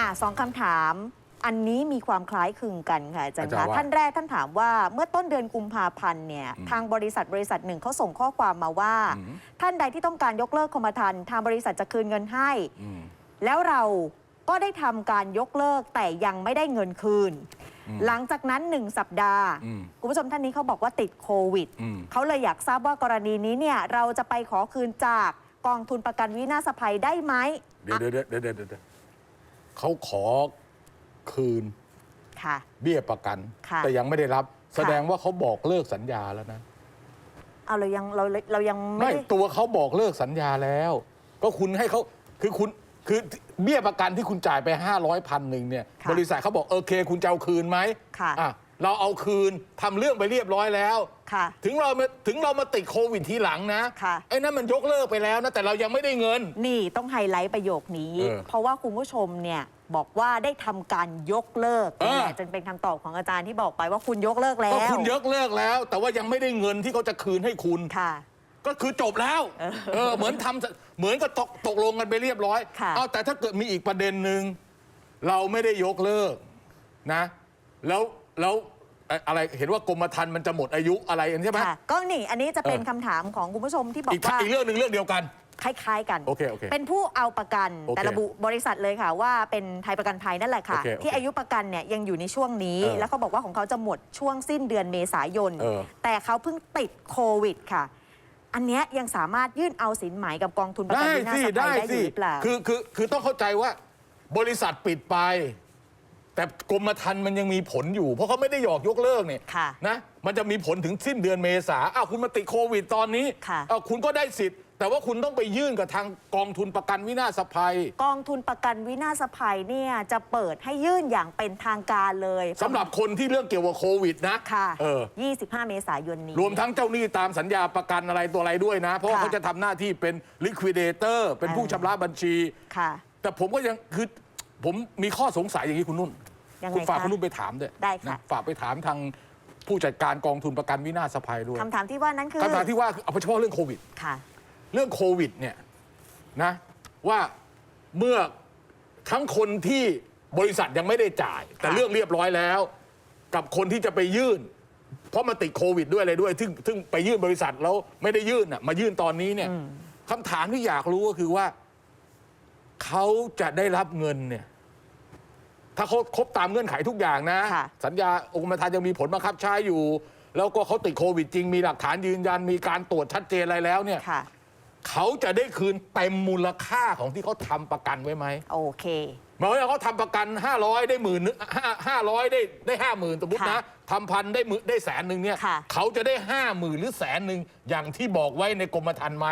อะสองคำถาม อันนี้มีความคล้ายคลึงกันค่ะอาจารย์อาจารคะย์ว่าท่านแรกท่านถามว่าเมื่อต้นเดือนกุมภาพันธ์เนี่ยอืมทางบริษัทบริษัทหนึ่งเขาส่งข้อความมาว่า อืม ท่านใดที่ต้องการยกเลิกกรมธรรม์ทางบริษัทจะคืนเงินให้ อืม แล้วเราก็ได้ทำการยกเลิกแต่ยังไม่ได้เงินคืน อืมหลังจากนั้นหนึ่งสัปดาห์ อืม คุณผู้ชมท่านนี้เขาบอกว่าติดโควิด อืม เขาเลยอยากทราบว่ากรณีนี้เนี่ยเราจะไปขอคืนจากกองทุนประกันวินาศภัยได้ไหมเดี๋ยวเดี๋ยวเดี๋ยวเดี๋ยวเดี๋ยว เขาขอคืนค่ะ เบี้ยประกัน ค่ะ แต่ยังไม่ได้รับค่ะแสดงว่าเขาบอกเลิกสัญญาแล้วนะเอาเรายังเราเรายังไม่ไม่ได้ตัวเขาบอกเลิกสัญญาแล้ว ก็คุณให้เขาคือคุณคือเบี้ยประกันที่คุณจ่ายไป 500พันหนึ่งเนี่ยค่ะบริษัทเขาบอกโอเค คุณจะเอาคืนไหมค่ะ อะ เราเอาคืนทำเรื่องไปเรียบร้อยแล้ว ค่ะ ถึงเรามาถึงเรามาติดโควิดทีหลังนะค่ะ ไอ้นั่นมันยกเลิกไปแล้วนะแต่เรายังไม่ได้เงิน นี่ต้องไฮไลท์ประโยคนี้ เออเพราะว่าคุณผู้ชมเนี่ยบอกว่าได้ทำการยกเลิกเออ นี่แหละจนเป็นคำตอบของอาจารย์ที่บอกไปว่าคุณยกเลิกแล้ก็วคุณยกเลิกแล้ว แต่ว่ายังไม่ได้เงินที่เขาจะคืนให้คุณ ค่ะ ก็คือจบแล้วเออเออเหมือนทำเหมือนกับตกตกลงกันไปเรียบร้อย ค่ะ เอาแต่ถ้าเกิดมีอีกประเด็นหนึ่งเราไม่ได้ยกเลิกนะ แล้ว แล้วเอ่ออะไรเห็นว่ากรมธรรม์มันจะหมดอายุอะไรอันใช่ไหม ค่ะก็นี่อันนี้จะเป็นเออ คำถามของคุณผู้ชมที่บอกอีกว่า อีกเรื่องหนึ่งเรื่องเดียวกัน คล้าย ๆ กัน โอเคโอเคเป็นผู้เอาประกัน โอเคแต่ระบุบริษัทเลยค่ะ ว่าเป็นไทยประกันภัยนั่นแหละค่ะ โอเคโอเคที่อายุประกันเนี่ยยังอยู่ในช่วงนี้ เออแล้วเขาบอกว่าของเขาจะหมดช่วงสิ้นเดือนเมษายน เออ แต่เขาเพิ่งติดโควิดค่ะ อันเนี้ยยังสามารถยื่นเอาสินไหมกับกองทุนประกันได้วินาสิศภัได้ยได้อสิยู่หรือเปล่า คือคือคือต้องเข้าใจว่า บริษัทปิดไป แต่กรมธรรม์มันยังมีผลอยู่ เพราะเขาไม่ได้หยอกยกเลิกเนี่ยค่ะนะมันจะมีผลถึงสิ้นเดือนเมษาอ้าวคุณมาติดโควิดตอนนี้ค่ะ อ้าวคุณก็ได้สิทธิ์ แต่ว่าคุณต้องไปยื่นกับทางกองทุนประกันวินาศภัย กองทุนประกันวินาศภัยเนี่ยจะเปิดให้ยื่นอย่างเป็นทางการเลยสำหรับคนที่เรื่องเกี่ยวกับโควิดนะค่ะ เออ 25 เมษายนนี้ รวมทั้งเจ้าหนี้ตามสัญญาประกันอะไรตัวอะไรด้วยนะ เพราะว่าค่ะ เขาจะทำหน้าที่เป็น liquidator เป็นผู้เออชำระบัญชี ค่ะ แต่ผมก็ยังคือผมมีข้อสงสัยอย่างนี้คุณนุ่น ยังไงคุณฝากคะคุณนุ่นไปถามด้วยได้ค่ะ นฝากไปถามทางผู้จัดการกองทุนประกันวินาศภัยด้วยคำถามที่ว่านั้นคือคำถามที่ว่าคือเอาเฉพาะเรื่องโควิด ค่ะ เรื่องโควิดเนี่ยนะว่าเมื่อทั้งคนที่บริษัทยังไม่ได้จ่าย แต่ค่ะ เรื่องเรียบร้อยแล้ว กับคนที่จะไปยื่น เพราะมาติดโควิดด้วยอะไรด้วยซึ่งซึ่งไปยื่นบริษัทแล้วไม่ได้ยื่นน่ะมายื่นตอนนี้เนี่ยคำถามที่อยากรู้ก็คือว่า เขาจะได้รับเงินเนี่ย ถ้าเขาครบตามเงื่อนไขทุกอย่างนะ ค่ะ สัญญาองค์ประธานยังมีผลบังคับใช้อยู่ แล้วก็เขาติดโควิดจริงมีหลักฐานยืนยันมีการตรวจชัดเจนอะไรแล้วเนี่ยค่ะ เขาจะได้คืนเต็มมูลค่าของที่เขาทำประกันไว้ไหมโอเค หมายว่าเขาทำประกัน 500 ได้หมื่นห้าร้อยได้ได้ห้าหมื่นสมมติค่ะนะทำพันได้หมื่นได้แสนหนึ่งเนี่ยค่ะ เขาจะได้ห้าหมื่นหรือแสนหนึ่งอย่างที่บอกไว้ในกรมธรรม์ไหม